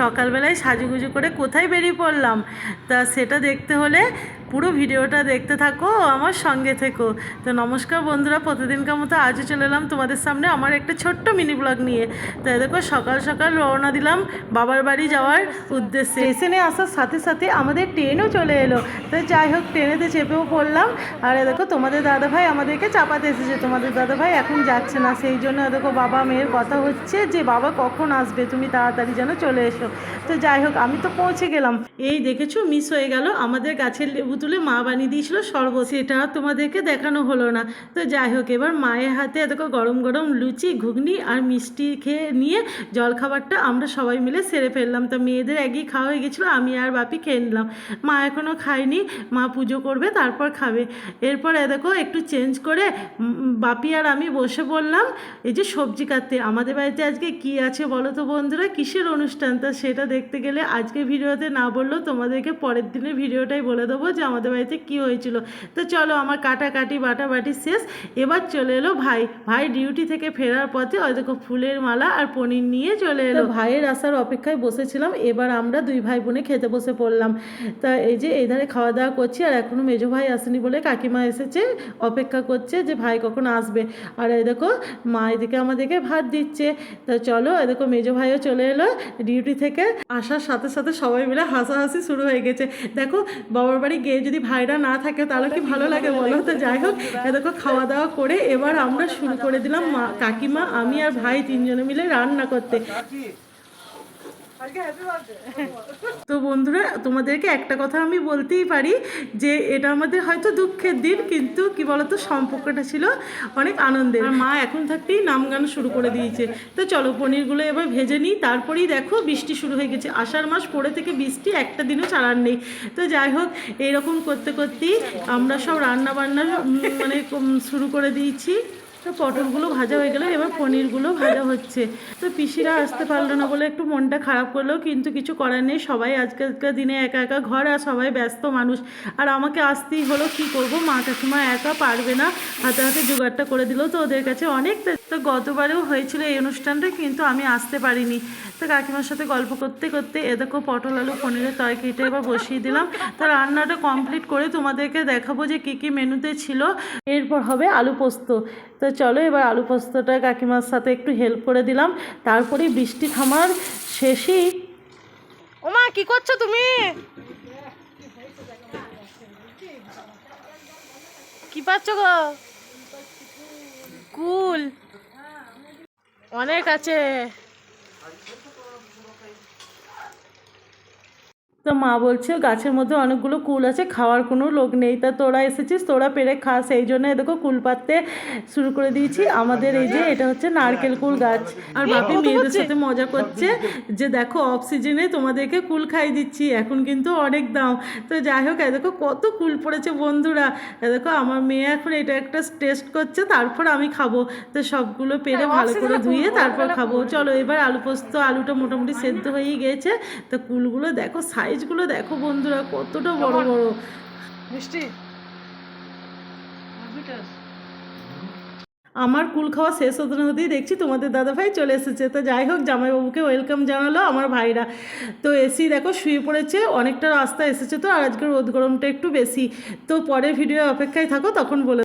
সকালবেলায় সাজুগুজু করে কোথায় বেরিয়ে পড়লাম? তা সেটা দেখতে হলে পুরো ভিডিওটা দেখতে থাকো, আমার সঙ্গে থেকো। তো নমস্কার বন্ধুরা, প্রতিদিনকার মতো আজও চলে এলাম তোমাদের সামনে আমার একটা ছোট্ট মিনি ব্লগ নিয়ে। তাই দেখো, সকাল সকাল রওনা দিলাম বাবার বাড়ি যাওয়ার উদ্দেশ্যে। স্টেশনে আসার সাথে সাথে আমাদের ট্রেনও চলে এলো। তো যাই হোক, ট্রেনেতে চেপেও পড়লাম। আর দেখো, তোমাদের দাদাভাই আমাদেরকে চাপাতে এসেছে। তোমাদের দাদাভাই এখন যাচ্ছে না। সেই জন্য দেখো বাবা মেয়ের কথা হচ্ছে যে, বাবা কখন আসবে? তুমি তাড়াতাড়ি যেন চলে এসো। তো তো যাই হোক, আমি তো পৌঁছে গেলাম। এই দেখেছ মিস হয়ে গেল। আমাদের গাছের লেবু তুলে মা বানিয়ে দিয়েছিল শরবত। সেটা তোমাদেরকে দেখানো হলো না। তো যাই হোক, এবার মায়ের হাতে দেখো গরম গরম লুচি, ঘুগনি আর মিষ্টি খেয়ে নিয়ে জলখাবারটা আমরা সবাই মিলে সেরে ফেললাম। তো মেয়েদের একই খাওয়া হয়ে গেছিল, আমি আর বাপি খেয়ে নিলাম। মা এখনও খায়নি, মা পুজো করবে, তারপর খাবে। এরপর দেখো, একটু চেঞ্জ করে বাপি আর আমি বসে বললাম, এই যে সবজি কাটতে। আমাদের বাড়িতে আজকে কি আছে বলো তো বন্ধুরা? কিসের অনুষ্ঠান? তা সেটা দেখতে গেলে আজকে ভিডিওতে না বললেও তোমাদেরকে পরের দিনের ভিডিওটাই বলে দেবো যে আমাদের বাড়িতে কি হয়েছিল। তো চলো আমার কাটাকাটি বাটাবাটি শেষ। এবার চলে এলো ভাই। ভাই ডিউটি থেকে ফেরার পথে ওই দেখো ফুলের মালা আর পনির নিয়ে চলে এলো। ভাইয়ের আসার অপেক্ষায় বসেছিলাম। এবার আমরা দুই ভাই বোনে খেতে বসে পড়লাম। তা এই যে এই ধারে খাওয়া দাওয়া করছি আর এখনও মেজো ভাই আসেনি বলে কাকিমা এসেছে অপেক্ষা করছে যে ভাই কখন আসবে। আর এই দেখো মা এদিকে আমাদেরকে ভাত দিচ্ছে। তা চলো এই দেখো মেজো ভাইও চলে এলো। ডিউটি থেকে আসার সাথে সাথে সবাই মিলে হাসাহাসি শুরু হয়ে গেছে। দেখো, বাবার বাড়ি গিয়ে যদি ভাইরা না থাকে তাহলে কি ভালো লাগে বলো তো? যাই হোক দেখো, খাওয়া দাওয়া করে এবার আমরা শুরু করে দিলাম মা কাকিমা, আমি আর ভাই তিনজনে মিলে রান্না করতে। তো বন্ধুরা, তোমাদেরকে একটা কথা আমি বলতেই পারি যে এটা আমাদের হয়তো দুঃখের দিন, কিন্তু কি বলতো, সম্পর্কটা ছিল অনেক আনন্দের। মা এখন থাকতেই নাম গান শুরু করে দিয়েছে। তো চলো, পনিরগুলো এবার ভেজে নিই। তারপরেই দেখো, বৃষ্টি শুরু হয়ে গেছে। আষাঢ় মাস পড়ে থেকে বৃষ্টি, একটা দিনও চালার নেই। তো যাই হোক এইরকম করতে করতেই আমরা সব রান্না বান্না মানে শুরু করে দিয়েছি। তো পটলগুলো ভাজা হয়ে গেলো এবার পনিরগুলো ভাজা হচ্ছে। তো পিসিরা আসতে পারল না বলে একটু মনটা খারাপ করল, কিন্তু কিছু করার নেই। সবাই আজকালকার দিনে একা একা ঘর আর সবাই ব্যস্ত মানুষ। আর আমাকে আসতেই হলো, কি করব? মা কাকিমা একা পারবে না। হাতে হাতে জোগাড়টা করে দিল। তো ওদের কাছে অনেক তো গতবারেও হয়েছিল এই অনুষ্ঠানটা, কিন্তু আমি আসতে পারিনি। তো কাকিমার সাথে গল্প করতে করতে এ দেখো পটল, আলু, পনিরের তরকারিটা এবার বসিয়ে দিলাম। তো রান্নাটা কমপ্লিট করে তোমাদেরকে দেখাবো যে কী কী মেনুতে ছিল। এরপর হবে আলু পোস্ত। তো চলো এবার আলু পোস্তটা কাকিমার সাথে একটু হেল্প করে দিলাম। তারপরে বৃষ্টি থামার শেষেই ওমা, কি করছ তুমি? কি পাচ্ছ গো কুল অনেক আছে। তো মা বলছে গাছের মধ্যে অনেকগুলো কুল আছে খাওয়ার কোনো লোক নেই। তা তোরা এসেছিস তোরা পেরে খা সেই জন্য দেখো কুল পাততে শুরু করে দিয়েছি। আমাদের এই যে এটা হচ্ছে নারকেল কুল গাছ। আর বাপি মেয়েদের সাথে মজা করছে যে দেখো অফ সিজনে তোমাদেরকে কুল খাই দিচ্ছি এখন কিন্তু অনেক দাম। তো যাই হোক এ দেখো কত কুল পড়েছে বন্ধুরা। এ দেখো আমার মেয়ে এখন এটা একটা টেস্ট করছে তারপর আমি খাব। তো সবগুলো পেরে ভালো করে ধুয়ে তারপর খাব। চলো এবার আলু পোস্ত আলুটা মোটামুটি সেদ্ধ হয়েই গিয়েছে তো কুলগুলো দেখো সাইজগুলো দেখো বন্ধুরা কতটা বড় বড়। মিষ্টি। আমার কুল খাওয়া শেষ হতে না হতেই দেখছি তোমাদের দাদাভাই চলে এসেছে। তো যাই হোক জামাইবাবুকে ওয়েলকাম জানালো আমার ভাইরা। তো এসি দেখো শুয়ে পড়েছে অনেকটা রাস্তা এসেছে তো আর আজকে রোদ গরমটা একটু বেশি। তো পরের ভিডিও অপেক্ষায় থাকো তখন বলে